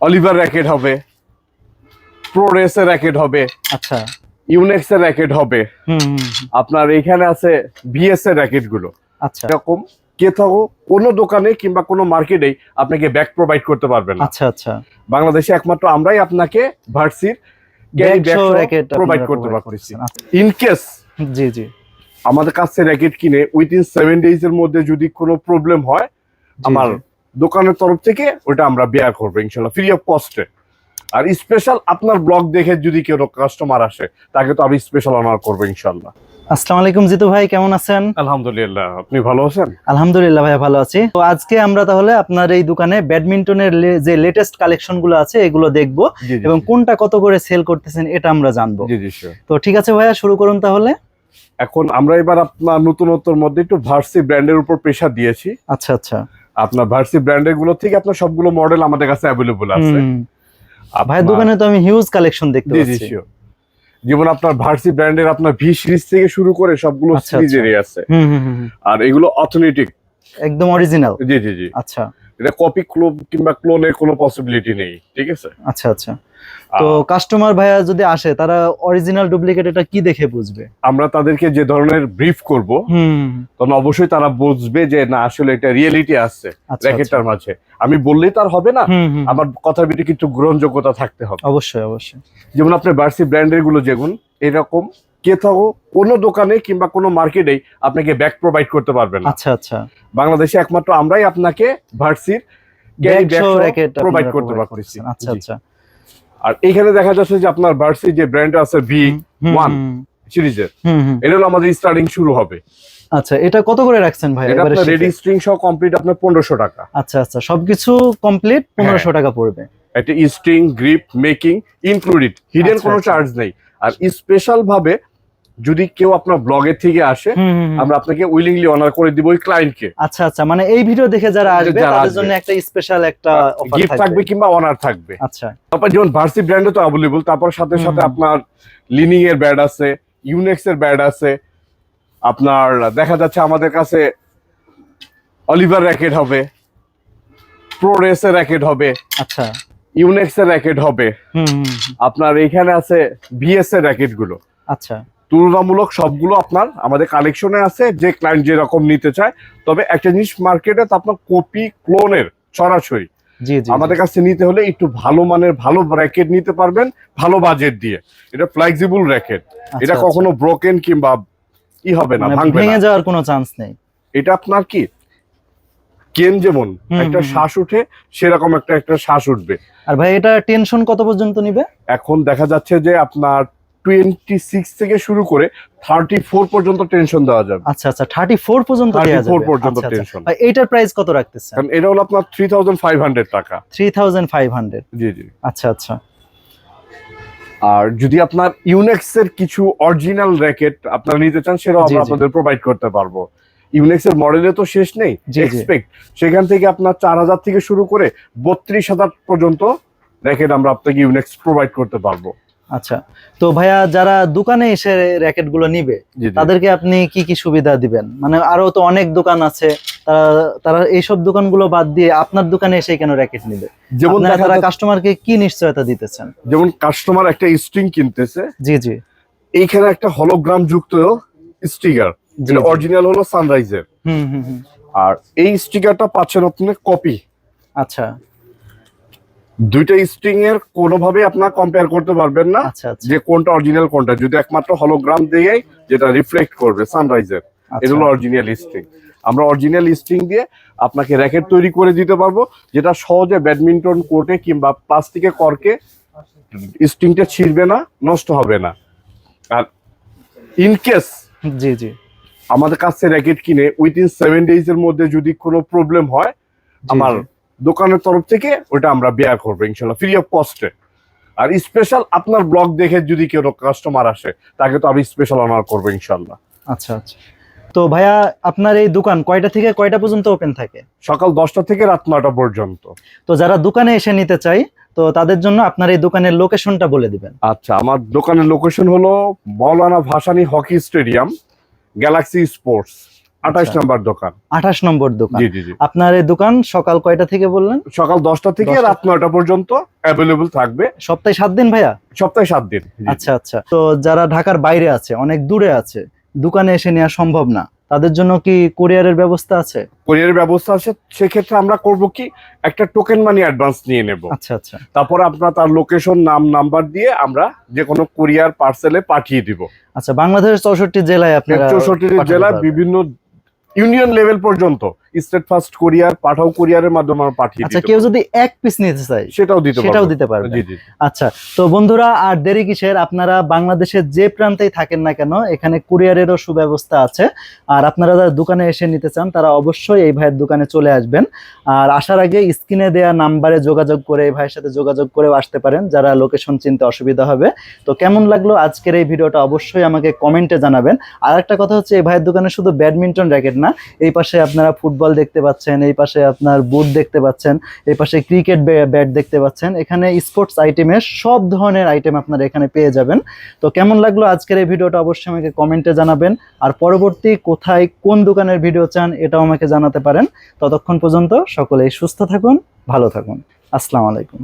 Oliver racket হবে। প্রোরেসের racket হবে। আচ্ছা। ইউনেক্সের র্যাকেট হবে। আপনার এখানে আছে ভিএস এর র্যাকেটগুলো। আচ্ছা। এরকম কোথাও কোনো দোকানে কিংবা কোনো মার্কেটেই আপনাকে ব্যাগ প্রোভাইড করতে পারবে না। আচ্ছা আচ্ছা। বাংলাদেশে একমাত্র আমরাই আপনাকে ভার্সির প্রোভাইড করতে পারতেছি। আচ্ছা, ইন কেস জি জি। আমাদের কাছে র্যাকেট কিনে উইদিন সেভেন ডেজ এর মধ্যে যদি কোনো প্রবলেম হয় আমার। দোকানের তরফ থেকে ওটা আমরা বেয়ার করব ইনশাল্লাহ ফ্রি অফ কস্টে আর স্পেশাল আপনার ব্লগ দেখে যদি কেউ কাস্টমার আসে তাকে তো আমি স্পেশাল অনার করব ইনশাল্লাহ। আসসালামু আলাইকুম জিতু ভাই কেমন আছেন? আলহামদুলিল্লাহ আপনি ভালো আছেন? আলহামদুলিল্লাহ ভাই ভালো আছি। তো আজকে আমরা তাহলে আপনার এই দোকানে ব্যাডমিন্টনের যে লেটেস্ট কালেকশনগুলো আছে এগুলো দেখব এবং কোনটা কত করে সেল করতেছেন এটা আমরা জানব। তো ঠিক আছে ভাইয়া শুরু করুন তাহলে। এখন আমরা এবার আপনার নতুনত্বর মধ্যে একটু ভার্সি ব্র্যান্ডের উপর প্রেশার দিয়েছি। আচ্ছা আচ্ছা। আপনার ভার্সি ব্র্যান্ডেরগুলো থেকে আপনার সবগুলো মডেল আমাদের কাছে অ্যাভেলেবল আছে। ভাই দোকানে তো আমি হিউজ কালেকশন দেখতে পাচ্ছি। যেমন আপনার ভার্সি ব্র্যান্ডের আপনার ভি সিরিজ থেকে শুরু করে সবগুলো আচ্ছা, সিরিজেরই আছে। হুম হুম, হুম। আর এগুলো অথেন্টিক একদম অরিজিনাল জি জি জি। আচ্ছা। এটা কপি ক্লোব কিংবা ক্লোনের কোনো পসিবিলিটি নেই ঠিক আছে? আচ্ছা আচ্ছা। তো কাস্টমার ভাইয়া যদি আসে তারা অরিজিনাল ডুপ্লিকেট এটা কি দেখে বুঝবে? আমরা তাদেরকে যে ধরনের ব্রিফ করব হুম। তখন অবশ্যই তারা বুঝবে যে না আসলে এটা রিয়েলিটি আছে আচ্ছা র্যাকেটটার মাঝে। আমি বললেই তার হবে না আমার কথার ভিতরে কিন্তু গ্রহণযোগ্যতা থাকতে হবে। অবশ্যই অবশ্যই। যেমন আপনার বার্সি ব্র্যান্ডেরগুলো যেমন এরকম কোথাও কোনো দোকানে কিংবা কোনো মার্কেটেই আপনাকে ব্যাগ প্রোভাইড করতে পারবে না। আচ্ছা আচ্ছা। বাংলাদেশে একমাত্র আমরাই আপনাকে ভার্সির প্রোভাইড করতে পারতেছি। আচ্ছা আচ্ছা। আর এইখানে দেখা যাচ্ছে যে আপনার ভার্সি যে ব্র্যান্ড আছে ভি ওয়ান সিরিজের। এটা হলো আমাদের স্টার্টিং শুরু হবে। আচ্ছা এটা কত করে রাখছেন ভাই এটা আপনার? রেডি স্ট্রিং সহ কমপ্লিট আপনার পনেরোশো টাকা। আচ্ছা আচ্ছা সবকিছু কমপ্লিট হ্যাঁ। পনেরোশো টাকা পড়বে। একটা string grip making included hidden আচ্ছা, কোনো আচ্ছা। চার্জ নেই। আর স্পেশাল ভাবে যদি কেউ আপনার ব্লগের থেকে আসে। আমরা আপনাকে উইলিংলি অনার করে দিব ওই ক্লায়েন্টকে আচ্ছা আচ্ছা মানে এই ভিডিও দেখে যারা আসবে তাদের জন্য একটা স্পেশাল একটা অফার গিফট থাকবে। কিংবা অনার থাকবে। আচ্ছা। তারপর যেমন ভার্সি ব্র্যান্ডে তো অ্যাভেলেবল তারপর সাথে সাথে আপনার লিনিং এর ব্যাড আছে ইউনেক্স এর ব্যাড আছে আপনার দেখা যাচ্ছে আমাদের কাছে অলিভার র্যাকেট হবে প্রোরেস এর র্যাকেট হবে আচ্ছা। ইউনেক্স এর র্যাকেট হবে। আপনার এখানে আছে ভিএস এর র্যাকেটগুলো। আচ্ছা। তুলনামূলক সবগুলো আপনার আমাদের কালেকশনে আছে যে ক্লায়েন্ট যেরকম নিতে চায়। তবে একটা জিনিস মার্কেটে তো আপনার কপি ক্লোনের সরাসরি। আমাদের কাছে নিতে হলে একটু ভালো মানের ভালো র্যাকেট নিতে পারবেন ভালো বাজেট দিয়ে। এটা ফ্লেক্সিবল র্যাকেট আচ্ছা, এটা আচ্ছা। কখনো ব্রোকেন কিংবা ই হবে না মানে ভাঙবে ভেঙে যাওয়ার কোনো চান্স নেই। এটা আপনার কি? কেন যেমন একটা। শ্বাস উঠে সেরকম একটা একটা শ্বাস উঠবে। আর ভাই এটা টেনশন কত পর্যন্ত নিবে? এখন দেখা যাচ্ছে যে আপনার টোয়েন্টি সিক্স থেকে শুরু করে থার্টি ফোর পর্যন্ত টেনশন দেওয়া যাবে। আচ্ছা আচ্ছা থার্টি ফোর পর্যন্ত দেওয়া 34 পর্যন্ত আচ্ছা, আচ্ছা। টেনশন ভাই এইটার প্রাইস কত রাখতেছেন? কারণ এটা হলো আপনার থ্রি থাউজেন্ড ফাইভ হান্ড্রেড টাকা। থ্রি থাউজেন্ড ফাইভ হান্ড্রেড জি জি। আচ্ছা আচ্ছা। আর যদি আপনার ইউনেক্স এর কিছু অরিজিনাল র্যাকেট আপনারা নিতে চান সেটাও আমরা আপনাদের প্রোভাইড করতে পারব। ইউনেক্স এর মডেলে তো শেষ নেই। এক্সপেক্ট সেখান থেকে আপনার চার হাজার থেকে শুরু করে বত্রিশ হাজার পর্যন্ত র্যাকেট আমরা আপনাকে ইউনেক্স প্রোভাইড করতে পারব। আচ্ছা তো ভাইয়া যারা দোকানে এসে র্যাকেটগুলো নিবে। তাদেরকে আপনি কি কি সুবিধা দিবেন? মানে আরও তো অনেক দোকান আছে তারা তারা এইসব দোকানগুলো বাদ দিয়ে আপনার দোকানে এসে কেন র্যাকেট নিবে? যেমন তারা কাস্টমারকে কি নিশ্চয়তা দিতেছেন? যেমন কাস্টমার একটা স্ট্রিং কিনতেছে। জি জি। এইখানে একটা হলোগ্রাম যুক্ত স্টিকার যেটা অরিজিনাল হলো সানরাইজের হুম হুম হুম। আর এই স্টিকারটা পাচ্ছেন আপনি কপি আচ্ছা। দুইটা স্ট্রিং এর কোনোভাবে আপনার কম্পেয়ার করতে পারবেন না আচ্ছা আচ্ছা। যে কোনটা অরিজিনাল কোনটা। যদি একমাত্র হলোগ্রাম দিয়েই যেটা রিফ্লেক্ট করবে সানরাইজের আচ্ছা। এটা হলো অরিজিনাল স্ট্রিং আমরা অরিজিনাল স্ট্রিং দিয়ে আপনাকে র্যাকেট তৈরি করে দিতে পারব যেটা সহজে ব্যাডমিন্টন কোর্টে কিংবা প্লাস্টিকে করকে স্ট্রিংটা ছিঁড়বে না নষ্ট হবে না। আর ইন কেস জি জি। আমাদের কাছে র্যাকেট কিনে উইদিন সেভেন ডেজ এর মধ্যে যদি কোনো প্রবলেম হয় আমার। দোকানের তরফ থেকে ওটা আমরা বেয়ার করব ইনশাল্লাহ ফ্রি অফ কস্টে আর স্পেশাল আপনার ব্লগ দেখে যদি কেউ কাস্টমার আসে তাকে তো আমি স্পেশাল অনার করব ইনশাল্লাহ। আচ্ছা আচ্ছা। তো ভাইয়া আপনার এই দোকান কয়টা থেকে কয়টা পর্যন্ত ওপেন থাকে? সকাল দশটা থেকে রাত নটা পর্যন্ত। তো যারা দোকানে এসে নিতে চাই তো তাদের জন্য আপনার এই দোকানের লোকেশনটা বলে দিবেন। আচ্ছা আমার দোকানের লোকেশন হলো Maulana Bhasani hockey stadium galaxy sports আঠাশ আচ্ছা। নাম্বার দোকান। আঠাশ নম্বর দোকান। জি জি জি। আপনার এই দোকান সকাল কয়টা থেকে বললেন? সকাল দশটা থেকে রাত নয়টা পর্যন্ত অ্যাভেলেবল থাকবে। সপ্তাহে সাত দিন ভাইয়া? সপ্তাহে সাত দিন আচ্ছা আচ্ছা। তো যারা ঢাকার বাইরে আছে অনেক দূরে আছে দোকানে এসে নেওয়া সম্ভব না তাদের জন্য কি কোরিয়ারের ব্যবস্থা আছে? কোরিয়ারের ব্যবস্থা আছে সেক্ষেত্রে আমরা করব কি একটা টোকেন মানি অ্যাডভান্স নিয়ে নেব। আচ্ছা আচ্ছা। তারপর আপনার তার লোকেশন নাম নাম্বার দিয়ে আমরা যে কোনো কুরিয়ার পার্সেলে পাঠিয়ে দিব। আচ্ছা বাংলাদেশের চৌষট্টি জেলায় আপনারা চৌষট্টি জেলার বিভিন্ন ইউনিয়ন লেভেল পর্যন্ত। স্টেট ফার্স্ট কুরিয়ার পাঠাও কুরিয়ারের মাধ্যমে আমরা পাঠিয়ে আচ্ছা কেউ। যদি এক পিস নিতে চায় সেটাও দিতে সেটাও দিতে পারবে। আচ্ছা তো বন্ধুরা আর দেরি কিসের? আপনারা বাংলাদেশের যে প্রান্তেই থাকেন না কেন এখানে কুরিয়ারেরও সুব্যবস্থা আছে। আর আপনারা যারা দোকানে এসে নিতে চান তারা অবশ্যই এই ভাইয়ের দোকানে চলে আসবেন। আর আসার আগে স্ক্রিনে দেওয়া নাম্বারে যোগাযোগ করে এই ভাইয়ের সাথে যোগাযোগ করেও আসতে পারেন যারা লোকেশন চিনতে অসুবিধা হবে। তো কেমন লাগল আজকের এই ভিডিওটা অবশ্যই আমাকে কমেন্টে জানাবেন। আর একটা কথা হচ্ছে এই ভাইয়ের দোকানে শুধু ব্যাডমিন্টন র্যাকেট না এই পাশে আপনারা ফুটবল দেখতে পাচ্ছেন, এই পাশে আপনার বুট দেখতে পাচ্ছেন, এই পাশে ক্রিকেট ব্যাট দেখতে পাচ্ছেন। এখানে স্পোর্টস আইটেমের সব ধরনের আইটেম আপনারা এখানে পেয়ে যাবেন। তো কেমন লাগল আজকের এই ভিডিওটা অবশ্যই আমাকে কমেন্টে জানাবেন। আর পরবর্তী কোথায় কোন দোকানের ভিডিও চান এটাও আমাকে জানাতে পারেন। ততক্ষণ পর্যন্ত সকলেই সুস্থ থাকুন, ভালো থাকুন। আসসালামু আলাইকুম।